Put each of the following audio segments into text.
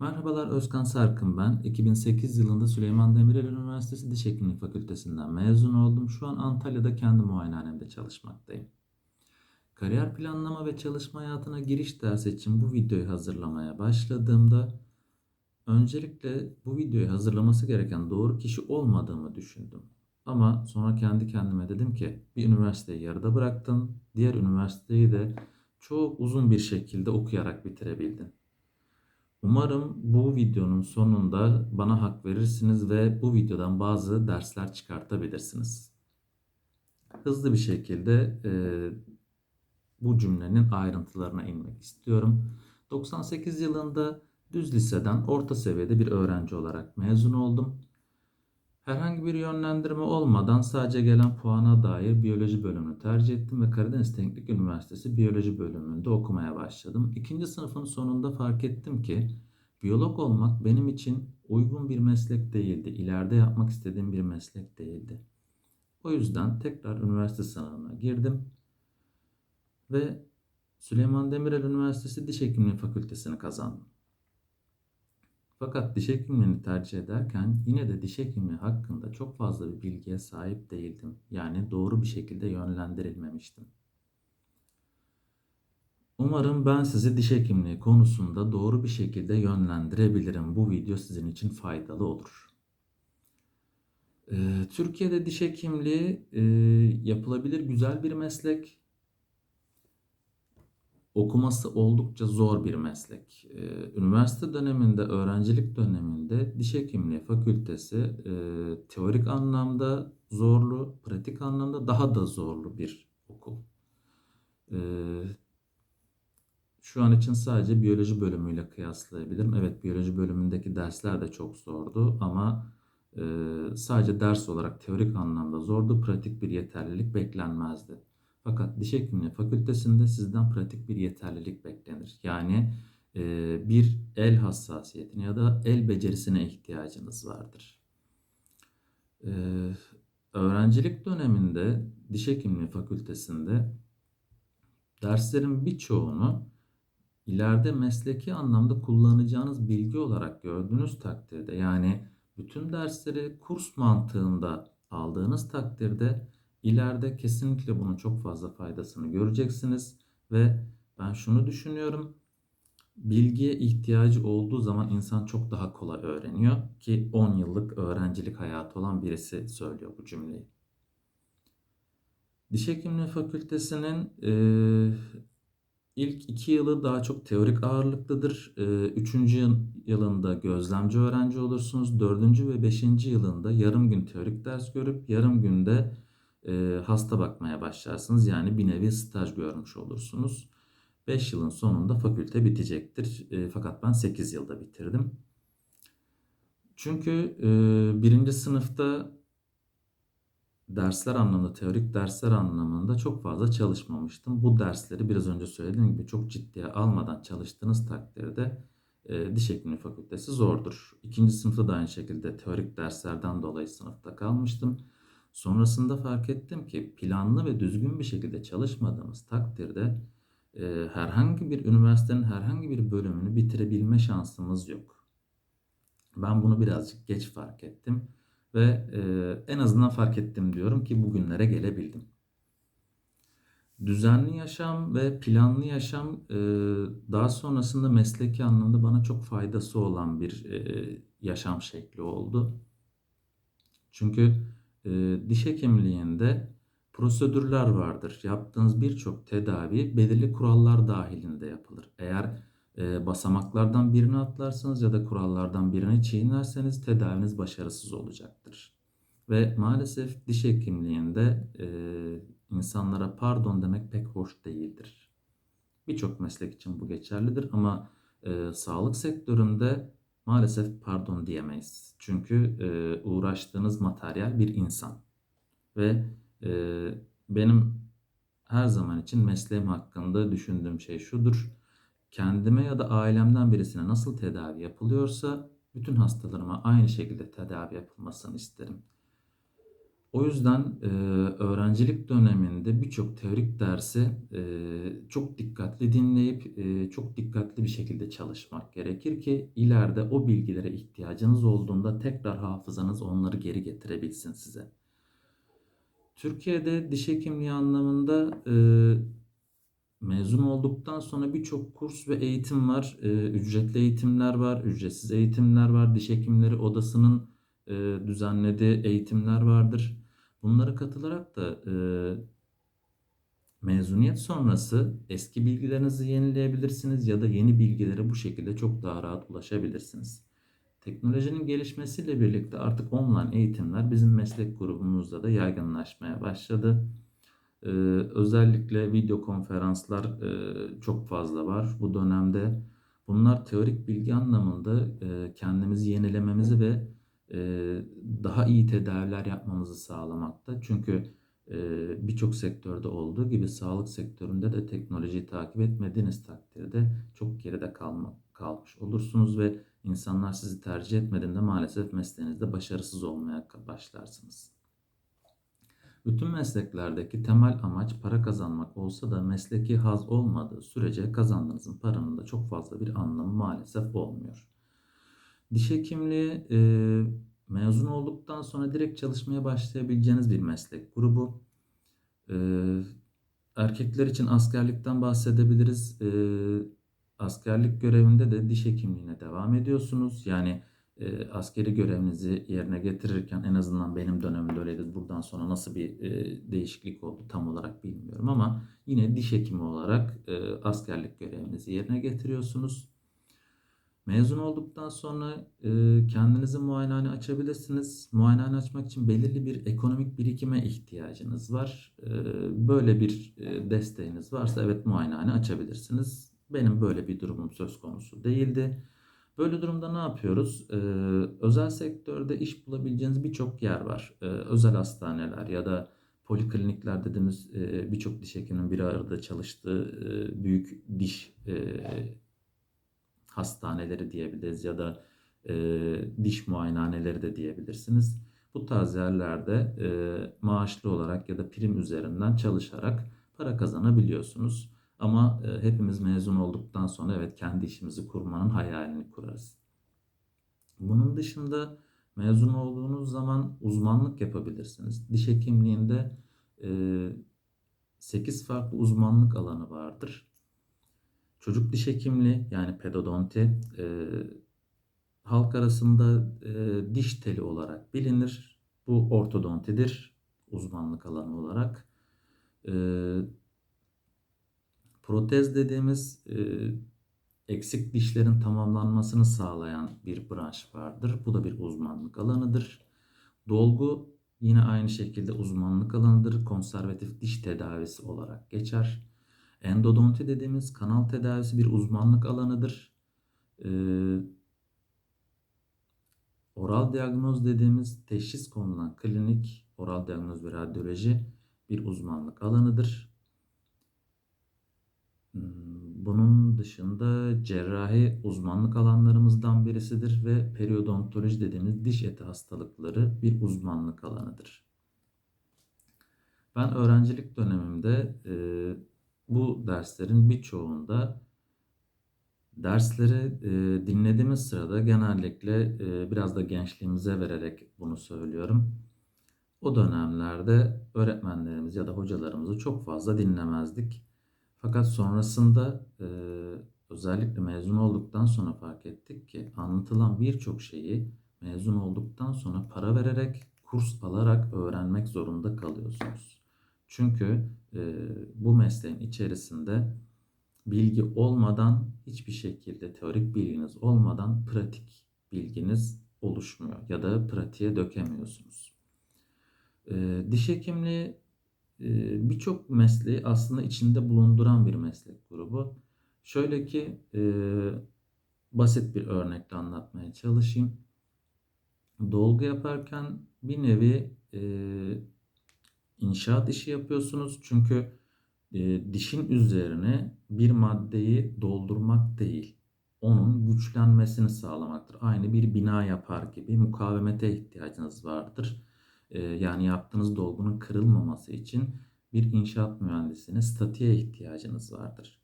Merhabalar Özkan Sarkın ben. 2008 yılında Süleyman Demirel Üniversitesi Diş Hekimliği Fakültesinden mezun oldum. Şu an Antalya'da kendi muayenehanemde çalışmaktayım. Kariyer planlama ve çalışma hayatına giriş dersi için bu videoyu hazırlamaya başladığımda öncelikle bu videoyu hazırlaması gereken doğru kişi olmadığımı düşündüm. Ama sonra kendi kendime dedim ki bir üniversiteyi yarıda bıraktın, diğer üniversiteyi de çok uzun bir şekilde okuyarak bitirebildin. Umarım bu videonun sonunda bana hak verirsiniz ve bu videodan bazı dersler çıkartabilirsiniz. Hızlı bir şekilde e, bu cümlenin ayrıntılarına inmek istiyorum. 98 yılında düz liseden orta seviyede bir öğrenci olarak mezun oldum. Herhangi bir yönlendirme olmadan sadece gelen puana dair biyoloji bölümünü tercih ettim ve Karadeniz Teknik Üniversitesi biyoloji bölümünde okumaya başladım. İkinci sınıfın sonunda fark ettim ki biyolog olmak benim için uygun bir meslek değildi. İleride yapmak istediğim bir meslek değildi. O yüzden tekrar üniversite sınavına girdim ve Süleyman Demirel Üniversitesi Diş Hekimliği Fakültesini kazandım. Fakat diş hekimliğini tercih ederken yine de diş hekimliği hakkında çok fazla bir bilgiye sahip değildim. Yani doğru bir şekilde yönlendirilmemiştim. Umarım ben sizi diş hekimliği konusunda doğru bir şekilde yönlendirebilirim. Bu video sizin için faydalı olur. Ee, Türkiye'de diş hekimliği e, yapılabilir güzel bir meslek okuması oldukça zor bir meslek. Ee, üniversite döneminde, öğrencilik döneminde diş hekimliği fakültesi e, teorik anlamda zorlu, pratik anlamda daha da zorlu bir okul. Ee, şu an için sadece biyoloji bölümüyle kıyaslayabilirim. Evet, biyoloji bölümündeki dersler de çok zordu ama e, sadece ders olarak teorik anlamda zordu. Pratik bir yeterlilik beklenmezdi. Fakat diş hekimliği fakültesinde sizden pratik bir yeterlilik beklenir. Yani e, bir el hassasiyetine ya da el becerisine ihtiyacınız vardır. E, öğrencilik döneminde diş hekimliği fakültesinde derslerin birçoğunu ileride mesleki anlamda kullanacağınız bilgi olarak gördüğünüz takdirde yani bütün dersleri kurs mantığında aldığınız takdirde İleride kesinlikle bunun çok fazla faydasını göreceksiniz ve ben şunu düşünüyorum. Bilgiye ihtiyacı olduğu zaman insan çok daha kolay öğreniyor ki 10 yıllık öğrencilik hayatı olan birisi söylüyor bu cümleyi. Diş Hekimliği Fakültesinin e, ilk iki yılı daha çok teorik ağırlıklıdır. E, üçüncü yılında gözlemci öğrenci olursunuz. Dördüncü ve beşinci yılında yarım gün teorik ders görüp yarım günde e, hasta bakmaya başlarsınız. Yani bir nevi staj görmüş olursunuz. 5 yılın sonunda fakülte bitecektir. E, fakat ben 8 yılda bitirdim. Çünkü e, birinci sınıfta dersler anlamında, teorik dersler anlamında çok fazla çalışmamıştım. Bu dersleri biraz önce söylediğim gibi çok ciddiye almadan çalıştığınız takdirde e, diş hekimliği fakültesi zordur. İkinci sınıfta da aynı şekilde teorik derslerden dolayı sınıfta kalmıştım. Sonrasında fark ettim ki planlı ve düzgün bir şekilde çalışmadığımız takdirde e, herhangi bir üniversitenin herhangi bir bölümünü bitirebilme şansımız yok. Ben bunu birazcık geç fark ettim ve e, en azından fark ettim diyorum ki bugünlere gelebildim. Düzenli yaşam ve planlı yaşam e, daha sonrasında mesleki anlamda bana çok faydası olan bir e, yaşam şekli oldu. Çünkü e, diş hekimliğinde prosedürler vardır. Yaptığınız birçok tedavi belirli kurallar dahilinde yapılır. Eğer e, basamaklardan birini atlarsanız ya da kurallardan birini çiğnerseniz tedaviniz başarısız olacaktır. Ve maalesef diş hekimliğinde e, insanlara pardon demek pek hoş değildir. Birçok meslek için bu geçerlidir ama e, sağlık sektöründe maalesef pardon diyemeyiz. Çünkü e, uğraştığınız materyal bir insan. Ve e, benim her zaman için mesleğim hakkında düşündüğüm şey şudur. Kendime ya da ailemden birisine nasıl tedavi yapılıyorsa bütün hastalarıma aynı şekilde tedavi yapılmasını isterim. O yüzden e, öğrencilik döneminde birçok teorik dersi e, çok dikkatli dinleyip e, çok dikkatli bir şekilde çalışmak gerekir ki ileride o bilgilere ihtiyacınız olduğunda tekrar hafızanız onları geri getirebilsin size. Türkiye'de diş hekimliği anlamında e, mezun olduktan sonra birçok kurs ve eğitim var. E, ücretli eğitimler var, ücretsiz eğitimler var. Diş hekimleri odasının e, düzenlediği eğitimler vardır. Bunlara katılarak da e, mezuniyet sonrası eski bilgilerinizi yenileyebilirsiniz ya da yeni bilgilere bu şekilde çok daha rahat ulaşabilirsiniz. Teknolojinin gelişmesiyle birlikte artık online eğitimler bizim meslek grubumuzda da yaygınlaşmaya başladı. Ee, özellikle video konferanslar e, çok fazla var bu dönemde. Bunlar teorik bilgi anlamında e, kendimizi yenilememizi ve daha iyi tedaviler yapmamızı sağlamakta. Çünkü e, birçok sektörde olduğu gibi sağlık sektöründe de teknolojiyi takip etmediğiniz takdirde çok geride kalma, kalmış olursunuz ve insanlar sizi tercih etmediğinde maalesef mesleğinizde başarısız olmaya başlarsınız. Bütün mesleklerdeki temel amaç para kazanmak olsa da mesleki haz olmadığı sürece kazandığınızın paranın da çok fazla bir anlamı maalesef olmuyor. Diş hekimliği e, mezun olduktan sonra direkt çalışmaya başlayabileceğiniz bir meslek grubu. E, erkekler için askerlikten bahsedebiliriz. E, askerlik görevinde de diş hekimliğine devam ediyorsunuz. Yani e, askeri görevinizi yerine getirirken en azından benim dönemimde öyleydi. Buradan sonra nasıl bir e, değişiklik oldu tam olarak bilmiyorum ama yine diş hekimi olarak e, askerlik görevinizi yerine getiriyorsunuz. Mezun olduktan sonra e, kendinize muayenehane açabilirsiniz. Muayenehane açmak için belirli bir ekonomik birikime ihtiyacınız var. E, böyle bir e, desteğiniz varsa evet muayenehane açabilirsiniz. Benim böyle bir durumum söz konusu değildi. Böyle durumda ne yapıyoruz? Ee, özel sektörde iş bulabileceğiniz birçok yer var. Ee, özel hastaneler ya da poliklinikler dediğimiz e, birçok diş hekiminin bir arada çalıştığı e, büyük diş e, hastaneleri diyebiliriz ya da e, diş muayenehaneleri de diyebilirsiniz. Bu tarz yerlerde e, maaşlı olarak ya da prim üzerinden çalışarak para kazanabiliyorsunuz. Ama e, hepimiz mezun olduktan sonra evet kendi işimizi kurmanın hayalini kurarız. Bunun dışında mezun olduğunuz zaman uzmanlık yapabilirsiniz. Diş hekimliğinde e, 8 farklı uzmanlık alanı vardır. Çocuk diş hekimliği yani pedodonti e, halk arasında e, diş teli olarak bilinir. Bu ortodontidir uzmanlık alanı olarak. E, protez dediğimiz e, eksik dişlerin tamamlanmasını sağlayan bir branş vardır. Bu da bir uzmanlık alanıdır. Dolgu yine aynı şekilde uzmanlık alanıdır. Konservatif diş tedavisi olarak geçer. Endodonti dediğimiz kanal tedavisi bir uzmanlık alanıdır. Ee, oral diagnoz dediğimiz teşhis konulan klinik oral diagnoz ve radyoloji bir uzmanlık alanıdır. Hmm, bunun dışında cerrahi uzmanlık alanlarımızdan birisidir ve periodontoloji dediğimiz diş eti hastalıkları bir uzmanlık alanıdır. Ben öğrencilik dönemimde e, bu derslerin birçoğunda dersleri e, dinlediğimiz sırada genellikle e, biraz da gençliğimize vererek bunu söylüyorum. O dönemlerde öğretmenlerimiz ya da hocalarımızı çok fazla dinlemezdik. Fakat sonrasında e, özellikle mezun olduktan sonra fark ettik ki anlatılan birçok şeyi mezun olduktan sonra para vererek, kurs alarak öğrenmek zorunda kalıyorsunuz. Çünkü e, bu mesleğin içerisinde bilgi olmadan hiçbir şekilde teorik bilginiz olmadan pratik bilginiz oluşmuyor ya da pratiğe dökemiyorsunuz. E, diş hekimliği e, birçok mesleği aslında içinde bulunduran bir meslek grubu. Şöyle ki e, basit bir örnekle anlatmaya çalışayım. Dolgu yaparken bir nevi e, inşaat işi yapıyorsunuz. Çünkü e, dişin üzerine bir maddeyi doldurmak değil, onun güçlenmesini sağlamaktır. Aynı bir bina yapar gibi mukavemete ihtiyacınız vardır. e, yani yaptığınız dolgunun kırılmaması için bir inşaat mühendisine statiğe ihtiyacınız vardır.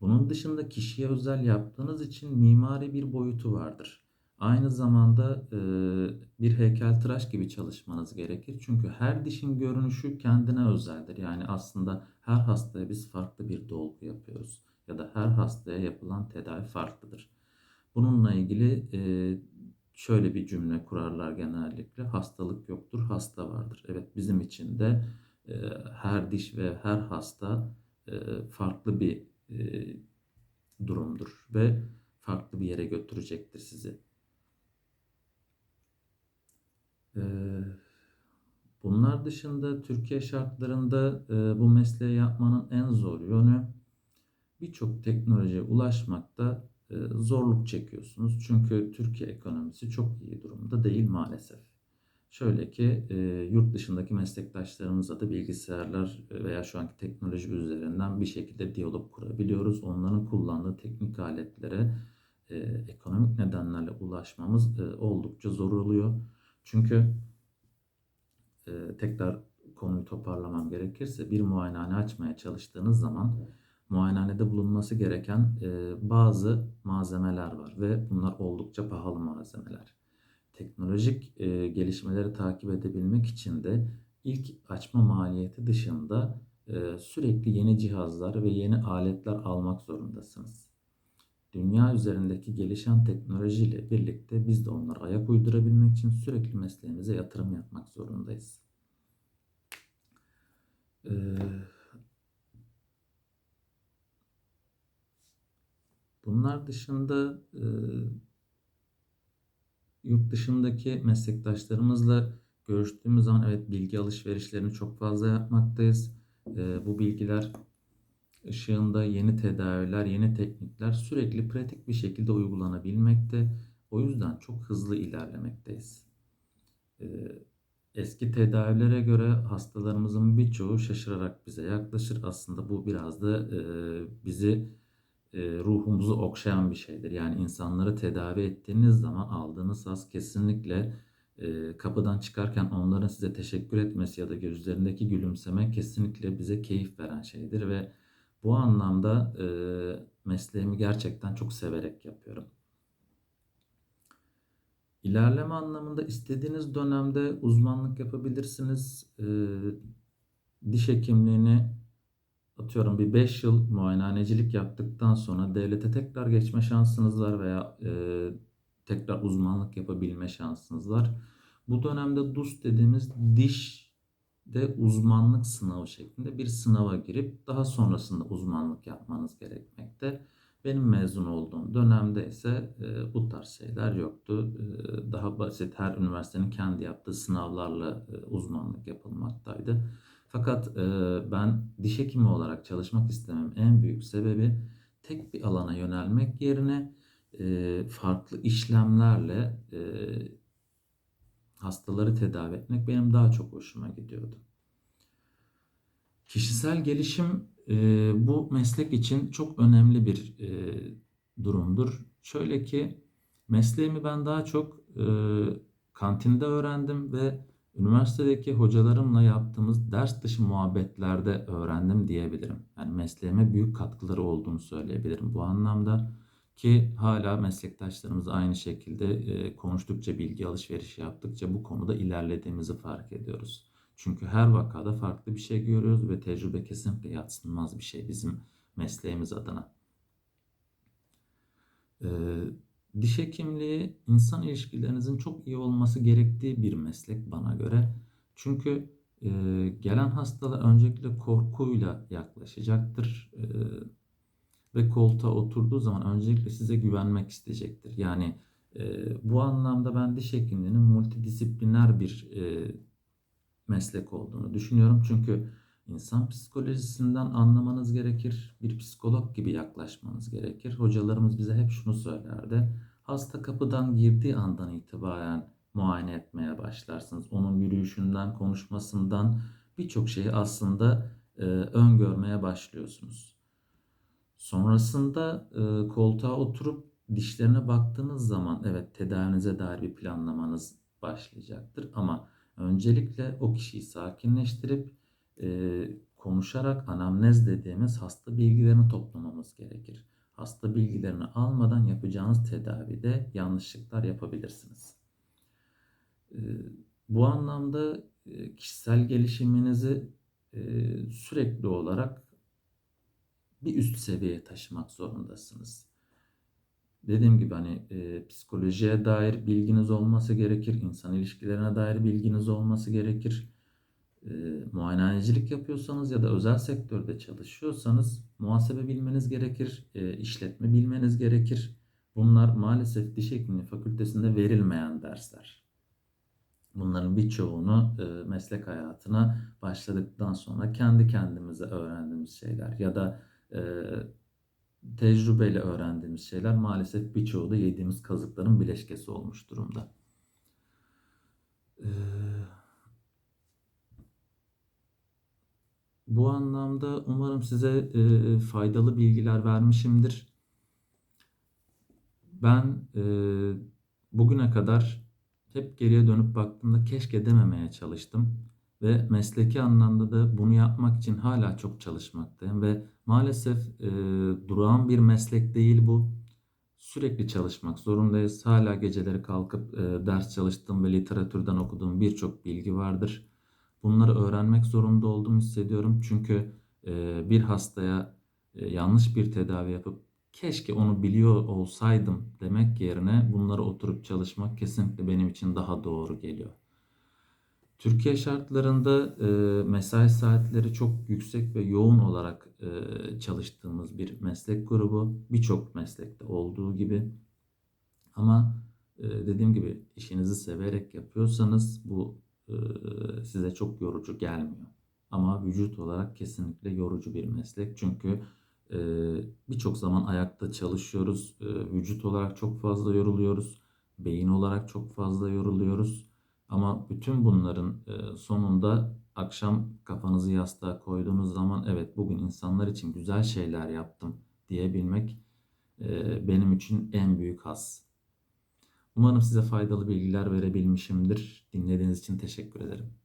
Bunun dışında kişiye özel yaptığınız için mimari bir boyutu vardır. Aynı zamanda e, bir heykeltıraş gibi çalışmanız gerekir. Çünkü her dişin görünüşü kendine özeldir. Yani aslında her hastaya biz farklı bir dolgu yapıyoruz. Ya da her hastaya yapılan tedavi farklıdır. Bununla ilgili e, şöyle bir cümle kurarlar genellikle. Hastalık yoktur, hasta vardır. Evet bizim için de e, her diş ve her hasta e, farklı bir e, durumdur ve farklı bir yere götürecektir sizi. E, bunlar dışında Türkiye şartlarında e, bu mesleği yapmanın en zor yönü birçok teknolojiye ulaşmakta e, zorluk çekiyorsunuz. Çünkü Türkiye ekonomisi çok iyi durumda değil maalesef. Şöyle ki e, yurt dışındaki meslektaşlarımızla da bilgisayarlar veya şu anki teknoloji üzerinden bir şekilde diyalog kurabiliyoruz. Onların kullandığı teknik aletlere ekonomik nedenlerle ulaşmamız oldukça zor oluyor. Çünkü e, tekrar konuyu toparlamam gerekirse bir muayenehane açmaya çalıştığınız zaman muayenehanede bulunması gereken e, bazı malzemeler var ve bunlar oldukça pahalı malzemeler. Teknolojik e, gelişmeleri takip edebilmek için de ilk açma maliyeti dışında e, sürekli yeni cihazlar ve yeni aletler almak zorundasınız. Dünya üzerindeki gelişen teknolojiyle birlikte biz de onlara ayak uydurabilmek için sürekli mesleğimize yatırım yapmak zorundayız. Ee, bunlar dışında e, yurt dışındaki meslektaşlarımızla görüştüğümüz zaman evet bilgi alışverişlerini çok fazla yapmaktayız. E, bu bilgiler ışığında yeni tedaviler, yeni teknikler sürekli pratik bir şekilde uygulanabilmekte. O yüzden çok hızlı ilerlemekteyiz. Ee, eski tedavilere göre hastalarımızın birçoğu şaşırarak bize yaklaşır. Aslında bu biraz da e, bizi e, ruhumuzu okşayan bir şeydir. Yani insanları tedavi ettiğiniz zaman aldığınız haz kesinlikle e, kapıdan çıkarken onların size teşekkür etmesi ya da gözlerindeki gülümseme kesinlikle bize keyif veren şeydir ve bu anlamda e, mesleğimi gerçekten çok severek yapıyorum. İlerleme anlamında istediğiniz dönemde uzmanlık yapabilirsiniz. E, diş hekimliğini atıyorum bir 5 yıl muayenehanecilik yaptıktan sonra devlete tekrar geçme şansınız var veya e, tekrar uzmanlık yapabilme şansınız var. Bu dönemde DUS dediğimiz diş de uzmanlık sınavı şeklinde bir sınava girip daha sonrasında uzmanlık yapmanız gerekmekte. Benim mezun olduğum dönemde ise e, bu tarz şeyler yoktu. E, daha basit her üniversitenin kendi yaptığı sınavlarla e, uzmanlık yapılmaktaydı. Fakat e, ben diş hekimi olarak çalışmak istemem en büyük sebebi tek bir alana yönelmek yerine e, farklı işlemlerle e, hastaları tedavi etmek benim daha çok hoşuma gidiyordu. Kişisel gelişim e, bu meslek için çok önemli bir e, durumdur. Şöyle ki mesleğimi ben daha çok e, kantinde öğrendim ve üniversitedeki hocalarımla yaptığımız ders dışı muhabbetlerde öğrendim diyebilirim. Yani mesleğime büyük katkıları olduğunu söyleyebilirim bu anlamda. Ki hala meslektaşlarımız aynı şekilde e, konuştukça, bilgi alışverişi yaptıkça bu konuda ilerlediğimizi fark ediyoruz. Çünkü her vakada farklı bir şey görüyoruz ve tecrübe kesinlikle yatsınmaz bir şey bizim mesleğimiz adına. Ee, diş hekimliği insan ilişkilerinizin çok iyi olması gerektiği bir meslek bana göre. Çünkü e, gelen hastalar öncelikle korkuyla yaklaşacaktır. E, ve koltuğa oturduğu zaman öncelikle size güvenmek isteyecektir. Yani e, bu anlamda ben diş hekimliğinin multidisipliner bir e, meslek olduğunu düşünüyorum. Çünkü insan psikolojisinden anlamanız gerekir. Bir psikolog gibi yaklaşmanız gerekir. Hocalarımız bize hep şunu söylerdi. Hasta kapıdan girdiği andan itibaren muayene etmeye başlarsınız. Onun yürüyüşünden, konuşmasından birçok şeyi aslında e, öngörmeye başlıyorsunuz. Sonrasında e, koltuğa oturup dişlerine baktığınız zaman evet tedavinize dair bir planlamanız başlayacaktır ama öncelikle o kişiyi sakinleştirip e, konuşarak anamnez dediğimiz hasta bilgilerini toplamamız gerekir. Hasta bilgilerini almadan yapacağınız tedavide yanlışlıklar yapabilirsiniz. E, bu anlamda e, kişisel gelişiminizi e, sürekli olarak bir üst seviyeye taşımak zorundasınız. Dediğim gibi hani e, psikolojiye dair bilginiz olması gerekir, insan ilişkilerine dair bilginiz olması gerekir. E, muayenehanecilik yapıyorsanız ya da özel sektörde çalışıyorsanız muhasebe bilmeniz gerekir, e, işletme bilmeniz gerekir. Bunlar maalesef diş hekimliği fakültesinde verilmeyen dersler. Bunların birçoğunu e, meslek hayatına başladıktan sonra kendi kendimize öğrendiğimiz şeyler ya da e, tecrübeyle öğrendiğimiz şeyler maalesef birçoğu da yediğimiz kazıkların bileşkesi olmuş durumda. Ee, bu anlamda umarım size e, faydalı bilgiler vermişimdir. Ben e, bugüne kadar hep geriye dönüp baktığımda keşke dememeye çalıştım ve mesleki anlamda da bunu yapmak için hala çok çalışmaktayım ve maalesef e, durağan bir meslek değil bu. Sürekli çalışmak zorundayız. Hala geceleri kalkıp e, ders çalıştığım ve literatürden okuduğum birçok bilgi vardır. Bunları öğrenmek zorunda olduğumu hissediyorum. Çünkü e, bir hastaya e, yanlış bir tedavi yapıp keşke onu biliyor olsaydım demek yerine bunları oturup çalışmak kesinlikle benim için daha doğru geliyor. Türkiye şartlarında e, mesai saatleri çok yüksek ve yoğun olarak e, çalıştığımız bir meslek grubu. Birçok meslekte olduğu gibi. Ama e, dediğim gibi işinizi severek yapıyorsanız bu e, size çok yorucu gelmiyor. Ama vücut olarak kesinlikle yorucu bir meslek. Çünkü e, birçok zaman ayakta çalışıyoruz. E, vücut olarak çok fazla yoruluyoruz. Beyin olarak çok fazla yoruluyoruz. Ama bütün bunların e, sonunda akşam kafanızı yastığa koyduğunuz zaman evet bugün insanlar için güzel şeyler yaptım diyebilmek e, benim için en büyük haz. Umarım size faydalı bilgiler verebilmişimdir. Dinlediğiniz için teşekkür ederim.